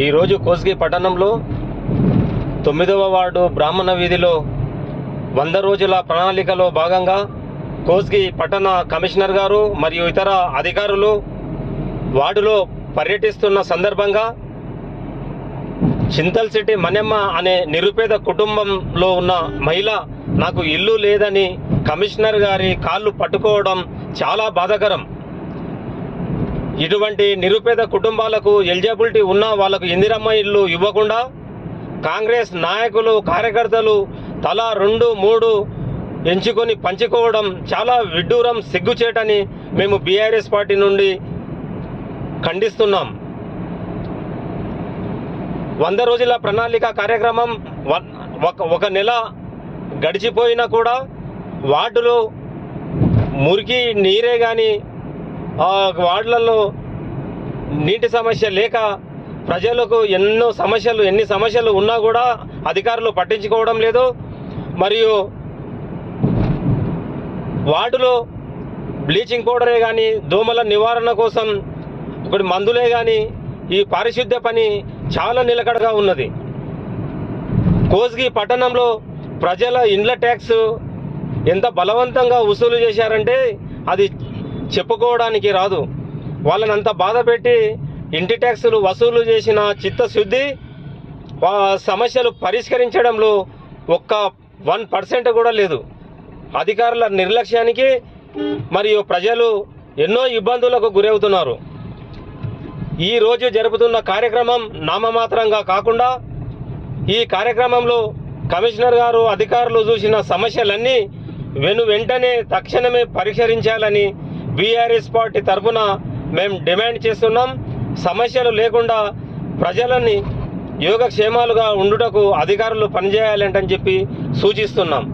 ఈరోజు కోస్గి పట్టణంలో తొమ్మిదవ వార్డు బ్రాహ్మణ వీధిలో వంద రోజుల ప్రణాళికలో భాగంగా కోస్గి పట్టణ కమిషనర్ గారు మరియు ఇతర అధికారులు వార్డులో పర్యటిస్తున్న సందర్భంగా చింతల్ సిటీ మణెమ్మ అనే నిరుపేద కుటుంబంలో ఉన్న మహిళ నాకు ఇల్లు లేదని కమిషనర్ గారి కాళ్ళు పట్టుకోవడం చాలా బాధాకరం. ఇటువంటి నిరుపేద కుటుంబాలకు ఎలిజిబిలిటీ ఉన్న వాళ్ళకు ఇందిరమ్మ ఇల్లు ఇవ్వకుండా కాంగ్రెస్ నాయకులు కార్యకర్తలు తలా రెండు మూడు ఎంచుకొని పంచుకోవడం చాలా విడ్డూరం సిగ్గుచేటని మేము బీఆర్ఎస్ పార్టీ నుండి ఖండిస్తున్నాం. వంద రోజుల ప్రణాళిక కార్యక్రమం ఒక ఒక నెల గడిచిపోయినా కూడా వార్డులో మురికి నీరే కానీ వార్డులలో నీటి సమస్య లేక ప్రజలకు ఎన్నో సమస్యలు ఎన్ని సమస్యలు ఉన్నా కూడా అధికారులు పట్టించుకోవడం లేదు. మరియు వార్డులో బ్లీచింగ్ పౌడరే కానీ దోమల నివారణ కోసం ఇప్పుడు మందులే కానీ ఈ పారిశుద్ధ్య పని చాలా నిలకడగా ఉన్నది. కోస్గి పట్టణంలో ప్రజల ఇండ్ల ట్యాక్స్ ఎంత బలవంతంగా వసూలు చేశారంటే అది చెప్పుకోవడానికి రాదు. వాళ్ళని అంత బాధ పెట్టి ఇంటి ట్యాక్సులు వసూలు చేసిన చిత్తశుద్ధి సమస్యలు పరిష్కరించడంలో ఒక్క వన్ పర్సెంట్ కూడా లేదు. అధికారుల నిర్లక్ష్యానికి మరియు ప్రజలు ఎన్నో ఇబ్బందులకు గురవుతున్నారు. ఈ రోజు జరుపుతున్న కార్యక్రమం నామమాత్రంగా కాకుండా ఈ కార్యక్రమంలో కమిషనర్ గారు అధికారులు చూసిన సమస్యలన్నీ వెను వెంటనే తక్షణమే పరిష్కరించాలని బీఆర్ఎస్ పార్టీ తరఫున మేము డిమాండ్ చేస్తున్నాం. సమస్యలు లేకుండా ప్రజలని యోగక్షేమాలుగా ఉండుటకు అధికారులు పనిచేయాలంటని చెప్పి సూచిస్తున్నాం.